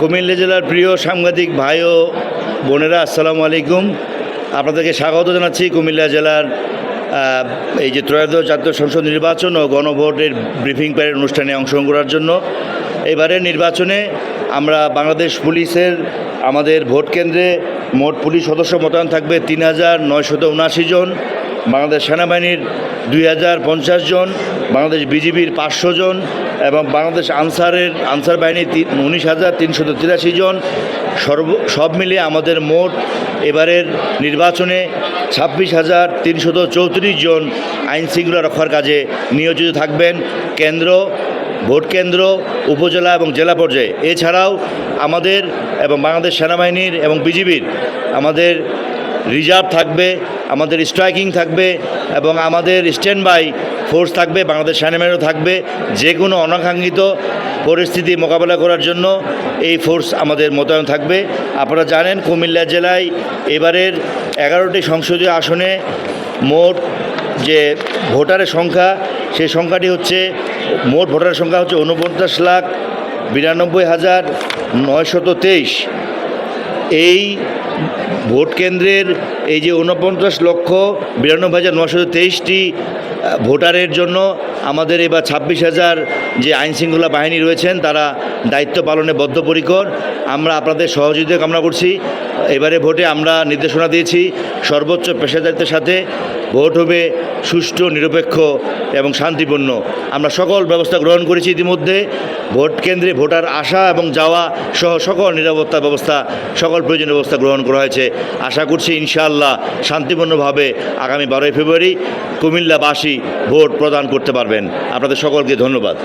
কুমিল্লা জেলার প্রিয় সাংবাদিক ভাই ও বোনেরা, আসসালামু আলাইকুম। আপনাদেরকে স্বাগত জানাচ্ছি কুমিল্লা জেলার এই যে ত্রয়োদশ জাতীয় সংসদ নির্বাচন ও গণভোটের ব্রিফিং প্যারেড অনুষ্ঠানে অংশগ্রহণ করার জন্য। এবারের নির্বাচনে আমরা বাংলাদেশ পুলিশের আমাদের ভোট কেন্দ্রে মোট পুলিশ সদস্য মোতায়েন থাকবে তিন হাজার উনআশি জন। বাংলাদেশ সেনাবাহিনীর দুই হাজার পঞ্চাশ জন, বাংলাদেশ বিজিবির পাঁচশো জন এবং বাংলাদেশ আনসারের, আনসার বাহিনীর তিন উনিশ হাজার তিনশত তিরাশি জন। সর্ব সব মিলিয়ে আমাদের মোট এবারের নির্বাচনে ছাব্বিশ হাজার তিনশত চৌত্রিশ জন আইন শৃঙ্খলা রক্ষার কাজে নিয়োজিত থাকবেন। কেন্দ্র, ভোট কেন্দ্র, উপজেলা এবং জেলা পর্যায়ে। এছাড়াও আমাদের এবং বাংলাদেশ সেনাবাহিনীর এবং বিজিবির আমাদের রিজার্ভ থাকবে। আমাদের স্ট্রাইকিং থাকবে এবং আমাদের স্ট্যান্ড বাই ফোর্স থাকবে, বাংলাদেশ সেনাবাহিনীও থাকবে। যে কোনো অনাকাঙ্ক্ষিত পরিস্থিতি মোকাবেলা করার জন্য এই ফোর্স আমাদের মোতায়েন থাকবে। আপনারা জানেন, কুমিল্লা জেলায় এবারের এগারোটি সংসদীয় আসনে মোট যে ভোটারের সংখ্যা, সেই সংখ্যাটি হচ্ছে, মোট ভোটারের সংখ্যা হচ্ছে উনপঞ্চাশ লাখ বিরানব্বই হাজার নয়শত তেইশ। এই ভোট কেন্দ্রের এই যে উনপঞ্চাশ লক্ষ বিরানব্বই হাজার নশো তেইশটি ভোটারের জন্য আমাদের এবার ছাব্বিশ হাজার যে আইনশৃঙ্খলা বাহিনী রয়েছেন, তারা দায়িত্ব পালনে বদ্ধপরিকর। আমরা আপনাদের সহযোগিতা কামনা করছি। এবারে ভোটে আমরা নির্দেশনা দিয়েছি সর্বোচ্চ পেশাদারিত্বের সাথে। ভোট হবে সুষ্ঠু, নিরপেক্ষ এবং শান্তিপূর্ণ। আমরা সকল ব্যবস্থা গ্রহণ করেছি ইতিমধ্যে। ভোট কেন্দ্রে ভোটার আসা এবং যাওয়া সহ সকল নিরাপত্তা ব্যবস্থা, সকল প্রয়োজনীয় ব্যবস্থা গ্রহণ করা হয়েছে। আশা করছি ইনশাআল্লাহ শান্তিপূর্ণভাবে আগামী বারোই ফেব্রুয়ারি কুমিল্লাবাসী ভোট প্রদান করতে পারবেন। আপনাদের সকলকে ধন্যবাদ।